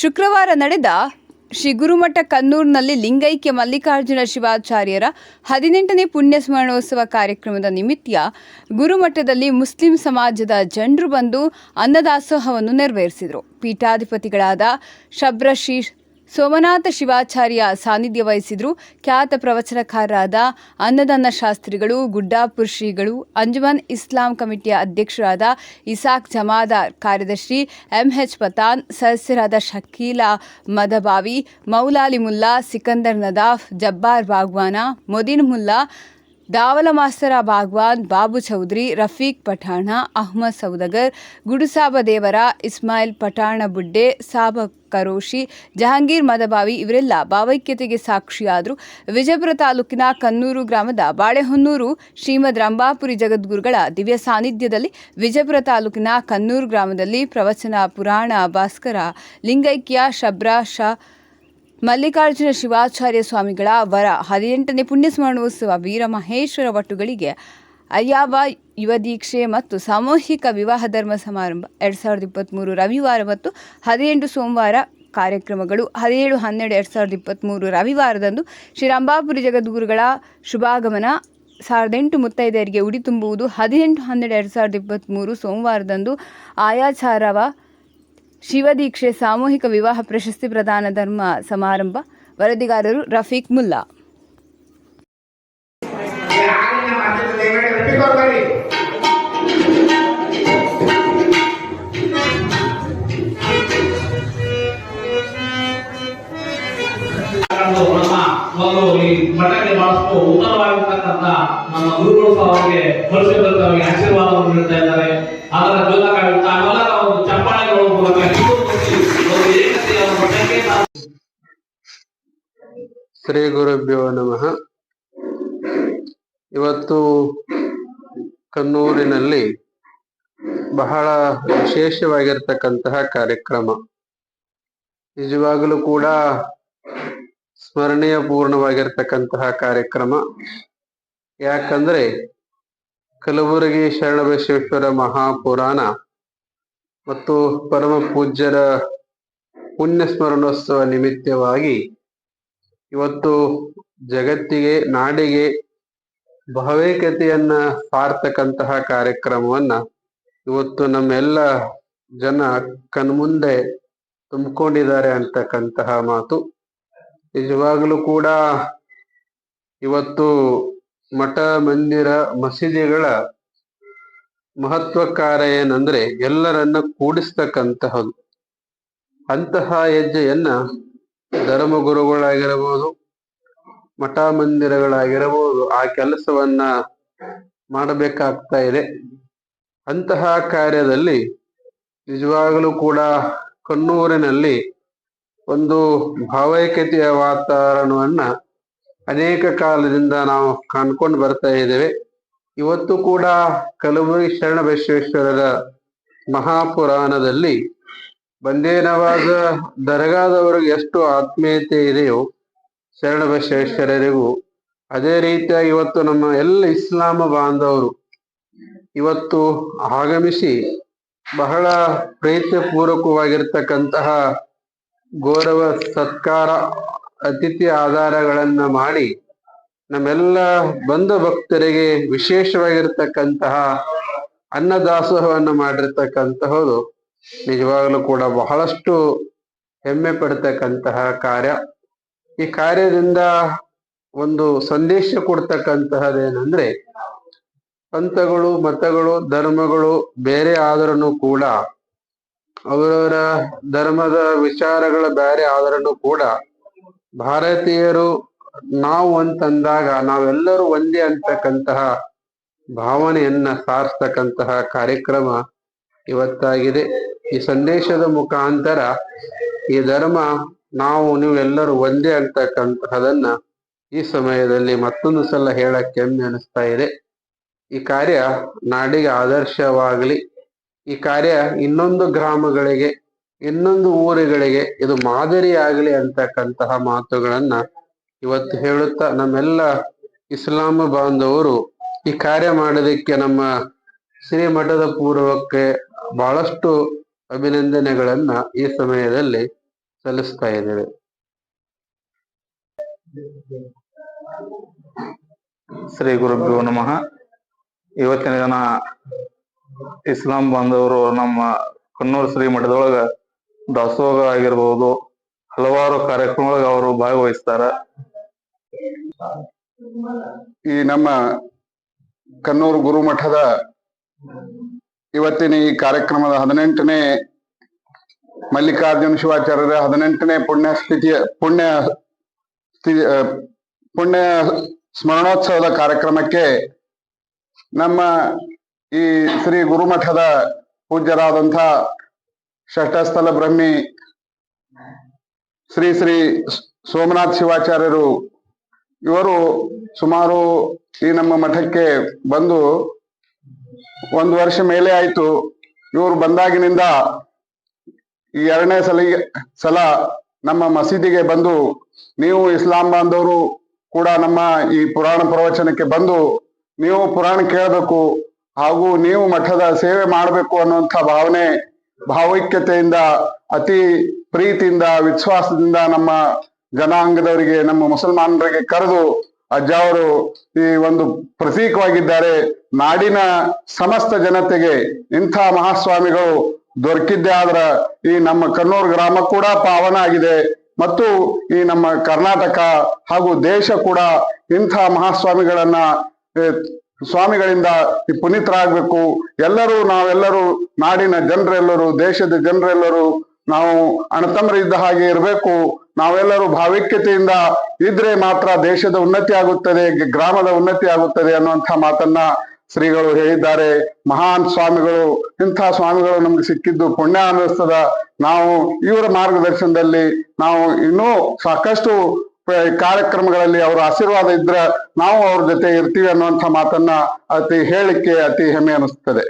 ಶುಕ್ರವಾರ ನಡೆದ ಶ್ರೀ ಗುರುಮಠ ಕನ್ನೂರಿನಲ್ಲಿ ಲಿಂಗೈಕ್ಯ ಮಲ್ಲಿಕಾರ್ಜುನ ಶಿವಾಚಾರ್ಯರ ಹದಿನೆಂಟನೇ ಪುಣ್ಯ ಸ್ಮರಣೋತ್ಸವ ಕಾರ್ಯಕ್ರಮದ ನಿಮಿತ್ತ ಗುರುಮಠದಲ್ಲಿ ಮುಸ್ಲಿಂ ಸಮಾಜದ ಜನರು ಬಂದು ಅನ್ನದಾಸೋಹವನ್ನು ನೆರವೇರಿಸಿದರು. ಪೀಠಾಧಿಪತಿಗಳಾದ ಶಬ್ರ ಶ್ರೀ ಸೋಮನಾಥ ಶಿವಾಚಾರ್ಯ ಸಾನ್ನಿಧ್ಯ ವಹಿಸಿದ್ರು. ಖ್ಯಾತ ಪ್ರವಚನಕಾರರಾದ ಅನ್ನದಾನ ಶಾಸ್ತ್ರಿಗಳು, ಗುಡ್ಡಾಪುರ್ ಶ್ರೀಗಳು, ಅಂಜುಮನ್ ಇಸ್ಲಾಂ ಕಮಿಟಿಯ ಅಧ್ಯಕ್ಷರಾದ ಇಸಾಕ್ ಜಮಾದಾರ್ ಕಾರ್ಯದರ್ಶಿ, ಎಂಎಚ್ ಪತಾನ್, ಸದಸ್ಯರಾದ ಶಕೀಲಾ ಮದಬಾವಿ, ಮೌಲಾಲಿ ಮುಲ್ಲಾ, ಸಿಕಂದರ್ ನದಾಫ್, ಜಬ್ಬಾರ್ ಬಾಗ್ವಾನ, ಮೊದಿನ್ ಮುಲ್ಲಾ ದಾವಲ ಮಾಸ್ತರ ಬಾಗ್ವಾನ್ ಬಾಬು ಚೌಧರಿ, ರಫೀಕ್ ಪಠಾಣ, ಅಹ್ಮದ್ ಸೌದಗರ್, ಗುಡುಸಾಬ ದೇವರ, ಇಸ್ಮಾಯಿಲ್ ಪಠಾಣ ಬುಡ್ಡೆ, ಸಾಬ ಕರೋಶಿ, ಜಹಾಂಗೀರ್ ಮದಬಾವಿ ಇವರೆಲ್ಲ ಭಾವೈಕ್ಯತೆಗೆ ಸಾಕ್ಷಿಯಾದರು. ವಿಜಯಪುರ ತಾಲೂಕಿನ ಕನ್ನೂರು ಗ್ರಾಮದ ಬಾಳೆಹೊನ್ನೂರು, ಶ್ರೀಮದ್ ರಂಭಾಪುರಿ ಜಗದ್ಗುರುಗಳ ದಿವ್ಯ ಸಾನ್ನಿಧ್ಯದಲ್ಲಿ ವಿಜಯಪುರ ತಾಲೂಕಿನ ಕನ್ನೂರು ಗ್ರಾಮದಲ್ಲಿ ಪ್ರವಚನ ಪುರಾಣ ಭಾಸ್ಕರ ಲಿಂಗೈಕ್ಯ ಶಬ್ರಾ ಮಲ್ಲಿಕಾರ್ಜುನ ಶಿವಾಚಾರ್ಯ ಸ್ವಾಮಿಗಳ ವರ. ಹದಿನೆಂಟನೇ ಪುಣ್ಯ ಸ್ಮರಣೋತ್ಸವ ವೀರಮಹೇಶ್ವರ ವಟುಗಳಿಗೆ ಅಯ್ಯಾವ ಯುವ ದೀಕ್ಷೆ ಮತ್ತು ಸಾಮೂಹಿಕ ವಿವಾಹ ಧರ್ಮ ಸಮಾರಂಭ. ಎರಡು ಸಾವಿರದ ಇಪ್ಪತ್ತ್ಮೂರು ರವಿವಾರ ಮತ್ತು ಹದಿನೆಂಟು ಸೋಮವಾರ ಕಾರ್ಯಕ್ರಮಗಳು. ಹದಿನೇಳು, ಹನ್ನೆರಡು, ಎರಡು ಸಾವಿರದ ಇಪ್ಪತ್ತ್ಮೂರು ರವಿವಾರದಂದು ಶ್ರೀ ರಂಭಾಪುರಿ ಜಗದ್ಗುರುಗಳ ಶುಭಾಗಮನ ಸಾವಿರದ ಎಂಟು ಮುತ್ತೈದೆಯರಿಗೆ ಉಡಿ ತುಂಬುವುದು. ಹದಿನೆಂಟು, ಹನ್ನೆರಡು, ಎರಡು ಸಾವಿರದ ಇಪ್ಪತ್ತ್ಮೂರು ಸೋಮವಾರದಂದು ಆಯಾಚಾರವ ಶಿವದೀಕ್ಷೆ ಸಾಮೂಹಿಕ ವಿವಾಹ ಪ್ರಶಸ್ತಿ ಪ್ರದಾನ ಧರ್ಮ ಸಮಾರಂಭ, ವರದಿಗಾರರು ರಫೀಕ್ ಮುಲ್ಲಾ. ಆಶೀರ್ವಾದವನ್ನು ನೀಡ್ತಾ ಇದ್ದಾರೆ. ಅದರ ಮೂಲಕ ಶ್ರೀ ಗುರುಭ್ಯೋ ನಮಃ. ಇವತ್ತು ಕನ್ನೂರಿನಲ್ಲಿ ಬಹಳ ವಿಶೇಷವಾಗಿರ್ತಕ್ಕಂತಹ ಕಾರ್ಯಕ್ರಮ. ನಿಜವಾಗಲೂ ಕೂಡ ಸ್ಮರಣೀಯ ಪೂರ್ಣವಾಗಿರ್ತಕ್ಕಂತಹ ಕಾರ್ಯಕ್ರಮ. ಯಾಕಂದ್ರೆ ಕಲಬುರಗಿ ಶರಣಬಸವೇಶ್ವರ ಮಹಾಪುರಾಣ ಮತ್ತು ಪರಮ ಪೂಜ್ಯರ ಪುಣ್ಯ ಸ್ಮರಣೋತ್ಸವ ನಿಮಿತ್ತವಾಗಿ ಇವತ್ತು ಜಗತ್ತಿಗೆ, ನಾಡಿಗೆ ಭಾವೈಕ್ಯತೆಯನ್ನ ಸಾರ್ತಕ್ಕಂತಹ ಕಾರ್ಯಕ್ರಮವನ್ನ ಇವತ್ತು ನಮ್ಮೆಲ್ಲ ಜನ ಕಣ್ಮುಂದೆ ತುಂಬಿಕೊಂಡಿದ್ದಾರೆ ಅಂತಕ್ಕಂತಹ ಮಾತು. ನಿಜವಾಗ್ಲೂ ಕೂಡ ಇವತ್ತು ಮಠ, ಮಂದಿರ, ಮಸೀದಿಗಳ ಮಹತ್ವ ಕಾರ್ಯ ಏನಂದ್ರೆ ಎಲ್ಲರನ್ನ ಕೂಡಿಸ್ತಕ್ಕಂತಹದ್ದು. ಅಂತಹ ಹೆಜ್ಜೆಯನ್ನ ಧರ್ಮಗುರುಗಳಾಗಿರಬಹುದು ಮಠ ಮಂದಿರಗಳಾಗಿರಬಹುದು ಆ ಕೆಲಸವನ್ನ ಮಾಡಬೇಕಾಗ್ತಾ ಇದೆ. ಅಂತಹ ಕಾರ್ಯದಲ್ಲಿ ನಿಜವಾಗಲೂ ಕೂಡ ಕಣ್ಣೂರಿನಲ್ಲಿ ಒಂದು ಭಾವೈಕ್ಯತೆಯ ವಾತಾವರಣವನ್ನ ಅನೇಕ ಕಾಲದಿಂದ ನಾವು ಕಾಣ್ಕೊಂಡು ಬರ್ತಾ ಇದ್ದೇವೆ. ಇವತ್ತು ಕೂಡ ಕಲಬುರಿ ಶರಣ ಬಸವೇಶ್ವರರ ಮಹಾಪುರಾಣದಲ್ಲಿ ಬಂದೇನವಾದ ದರ್ಗಾದವರಿಗೆ ಎಷ್ಟು ಆತ್ಮೀಯತೆ ಇದೆಯೋ ಶರಣ ಬಸವೇಶ್ವರರಿಗೂ ಅದೇ ರೀತಿಯಾಗಿ ಇವತ್ತು ನಮ್ಮ ಎಲ್ಲ ಇಸ್ಲಾಮ ಬಾಂಧವರು ಇವತ್ತು ಆಗಮಿಸಿ ಬಹಳ ಪ್ರೀತಿಪೂರ್ವಕವಾಗಿರ್ತಕ್ಕಂತಹ ಗೌರವ ಸತ್ಕಾರ, ಅತಿಥಿ ಆಧಾರಗಳನ್ನ ಮಾಡಿ ನಮ್ಮೆಲ್ಲ ಬಂಧ ಭಕ್ತರಿಗೆ ವಿಶೇಷವಾಗಿರ್ತಕ್ಕಂತಹ ಅನ್ನದಾಸೋಹವನ್ನು ಮಾಡಿರ್ತಕ್ಕಂತಹದ್ದು ನಿಜವಾಗಲೂ ಕೂಡ ಬಹಳಷ್ಟು ಹೆಮ್ಮೆ ಪಡ್ತಕ್ಕಂತಹ ಕಾರ್ಯ. ಈ ಕಾರ್ಯದಿಂದ ಒಂದು ಸಂದೇಶ ಕೊಡ್ತಕ್ಕಂತಹದ್ದೇನೆಂದ್ರೆ ಪಂಥಗಳು, ಮತಗಳು, ಧರ್ಮಗಳು ಬೇರೆ ಆದರೂ ಕೂಡ, ಅವರವರ ಧರ್ಮದ ವಿಚಾರಗಳ ಬೇರೆ ಆದರೂ ಕೂಡ ಭಾರತೀಯರು ನಾವು ಅಂತಂದಾಗ, ನಾವೆಲ್ಲರೂ ಒಂದೇ ಅಂತಕ್ಕಂತಹ ಭಾವನೆಯನ್ನ ಸಾರಿಸ್ತಕ್ಕಂತಹ ಕಾರ್ಯಕ್ರಮ ಇವತ್ತಾಗಿದೆ. ಈ ಸಂದೇಶದ ಮುಖಾಂತರ ಈ ಧರ್ಮ ನಾವು ನೀವೆಲ್ಲರೂ ಒಂದೇ ಅಂತಕ್ಕಂತಹದನ್ನ ಈ ಸಮಯದಲ್ಲಿ ಮತ್ತೊಂದು ಸಲ ಹೇಳಕ್ಕೆ ಹೆಮ್ಮೆ ಅನಿಸ್ತಾ ಇದೆ. ಈ ಕಾರ್ಯ ನಾಡಿಗೆ ಆದರ್ಶವಾಗಲಿ, ಈ ಕಾರ್ಯ ಇನ್ನೊಂದು ಗ್ರಾಮಗಳಿಗೆ, ಇನ್ನೊಂದು ಊರುಗಳಿಗೆ ಇದು ಮಾದರಿ ಆಗಲಿ ಅಂತಕ್ಕಂತಹ ಮಾತುಗಳನ್ನ ಇವತ್ತು ಹೇಳುತ್ತಾ ನಮ್ಮೆಲ್ಲ ಇಸ್ಲಾಂ ಬಾಂಧವರು ಈ ಕಾರ್ಯ ಮಾಡೋದಕ್ಕೆ ನಮ್ಮ ಶ್ರೀಮಠದ ಪೂರ್ವಕ್ಕೆ ಬಹಳಷ್ಟು ಅಭಿನಂದನೆಗಳನ್ನ ಈ ಸಮಯದಲ್ಲಿ ಸಲ್ಲಿಸ್ತಾ ಇದ್ದೇವೆ. ಶ್ರೀ ಗುರುಭ್ಯೋ ನಮಃ. ಇವತ್ತಿನ ದಿನ ಇಸ್ಲಾಂ ಬಾಂಧವರು ನಮ್ಮ ಕಣ್ಣೂರು ಶ್ರೀ ಮಠದೊಳಗ ದಾಸೋಹ ಆಗಿರ್ಬೋದು ಹಲವಾರು ಕಾರ್ಯಕ್ರಮಗಳಿಗೆ ಅವರು ಭಾಗವಹಿಸ್ತಾರ. ಈ ನಮ್ಮ ಕನ್ನೂರು ಗುರುಮಠದ ಇವತ್ತಿನ ಈ ಕಾರ್ಯಕ್ರಮದ ಹದಿನೆಂಟನೇ ಮಲ್ಲಿಕಾರ್ಜುನ ಶಿವಾಚಾರ್ಯರ ಹದಿನೆಂಟನೇ ಪುಣ್ಯ ಸ್ಥಿತಿಯ ಪುಣ್ಯ ಸ್ಥಿತಿ ಪುಣ್ಯ ಸ್ಮರಣೋತ್ಸವದ ಕಾರ್ಯಕ್ರಮಕ್ಕೆ ನಮ್ಮ ಈ ಶ್ರೀ ಗುರುಮಠದ ಪೂಜ್ಯರಾದಂಥ ಷಷ್ಠಸ್ಥಲ ಬ್ರಹ್ಮಿ ಶ್ರೀ ಶ್ರೀ ಸೋಮನಾಥ್ ಶಿವಾಚಾರ್ಯರು, ಇವರು ಸುಮಾರು ಈ ನಮ್ಮ ಮಠಕ್ಕೆ ಬಂದು ಒಂದು ವರ್ಷ ಮೇಲೆ ಆಯ್ತು. ಇವರು ಬಂದಾಗಿನಿಂದ ಈ ಎರಡನೇ ಸಲ ಸಲ ನಮ್ಮ ಮಸೀದಿಗೆ ಬಂದು ನೀವು ಇಸ್ಲಾಂ ಬಾಂಧವರು ಕೂಡ ನಮ್ಮ ಈ ಪುರಾಣ ಪ್ರವಚನಕ್ಕೆ ಬಂದು ನೀವು ಪುರಾಣ ಕೇಳಬೇಕು ಹಾಗೂ ನೀವು ಮಠದ ಸೇವೆ ಮಾಡಬೇಕು ಅನ್ನುವಂಥ ಭಾವನೆ, ಭಾವೈಕ್ಯತೆಯಿಂದ, ಅತಿ ಪ್ರೀತಿಯಿಂದ, ವಿಶ್ವಾಸದಿಂದ ನಮ್ಮ ಜನಾಂಗದವರಿಗೆ, ನಮ್ಮ ಮುಸಲ್ಮಾನರಿಗೆ ಕರೆದು ಅಜ್ಜ ಅವರು ಈ ಒಂದು ಪ್ರತೀಕವಾಗಿದ್ದಾರೆ. ನಾಡಿನ ಸಮಸ್ತ ಜನತೆಗೆ ಇಂಥ ಮಹಾಸ್ವಾಮಿಗಳು ದೊರಕಿದ್ದೆ ಆದ್ರ ಈ ನಮ್ಮ ಕನ್ನೂರು ಗ್ರಾಮ ಕೂಡ ಪಾವನ ಆಗಿದೆ. ಮತ್ತು ಈ ನಮ್ಮ ಕರ್ನಾಟಕ ಹಾಗೂ ದೇಶ ಕೂಡ ಇಂಥ ಮಹಾಸ್ವಾಮಿಗಳನ್ನ ಸ್ವಾಮಿಗಳಿಂದ ಪುನೀತರಾಗಬೇಕು. ಎಲ್ಲರೂ ನಾವೆಲ್ಲರೂ ನಾಡಿನ ಜನರೆಲ್ಲರೂ, ದೇಶದ ಜನರೆಲ್ಲರೂ ನಾವು ಅಣ್ಣತಮ್ಮರಿದ್ದ ಹಾಗೆ ಇರಬೇಕು. ನಾವೆಲ್ಲರೂ ಭಾವೈಕ್ಯತೆಯಿಂದ ಇದ್ರೆ ಮಾತ್ರ ದೇಶದ ಉನ್ನತಿ ಆಗುತ್ತದೆ, ಗ್ರಾಮದ ಉನ್ನತಿ ಆಗುತ್ತದೆ ಅನ್ನುವಂತಹ ಮಾತನ್ನ ಶ್ರೀಗಳು ಹೇಳಿದ್ದಾರೆ. ಮಹಾನ್ ಸ್ವಾಮಿಗಳು, ಇಂಥ ಸ್ವಾಮಿಗಳು ನಮ್ಗೆ ಸಿಕ್ಕಿದ್ದು ಪುಣ್ಯ ಅನ್ನಿಸ್ತದ. ನಾವು ಇವರ ಮಾರ್ಗದರ್ಶನದಲ್ಲಿ ನಾವು ಇನ್ನೂ ಸಾಕಷ್ಟು ಕಾರ್ಯಕ್ರಮಗಳಲ್ಲಿ ಅವರ ಆಶೀರ್ವಾದ ಇದ್ರ ನಾವು ಅವ್ರ ಜೊತೆ ಇರ್ತೀವಿ ಅನ್ನುವಂಥ ಮಾತನ್ನ ಅತಿ ಹೇಳಿಕೆ, ಅತಿ ಹೆಮ್ಮೆ ಅನಿಸ್ತದೆ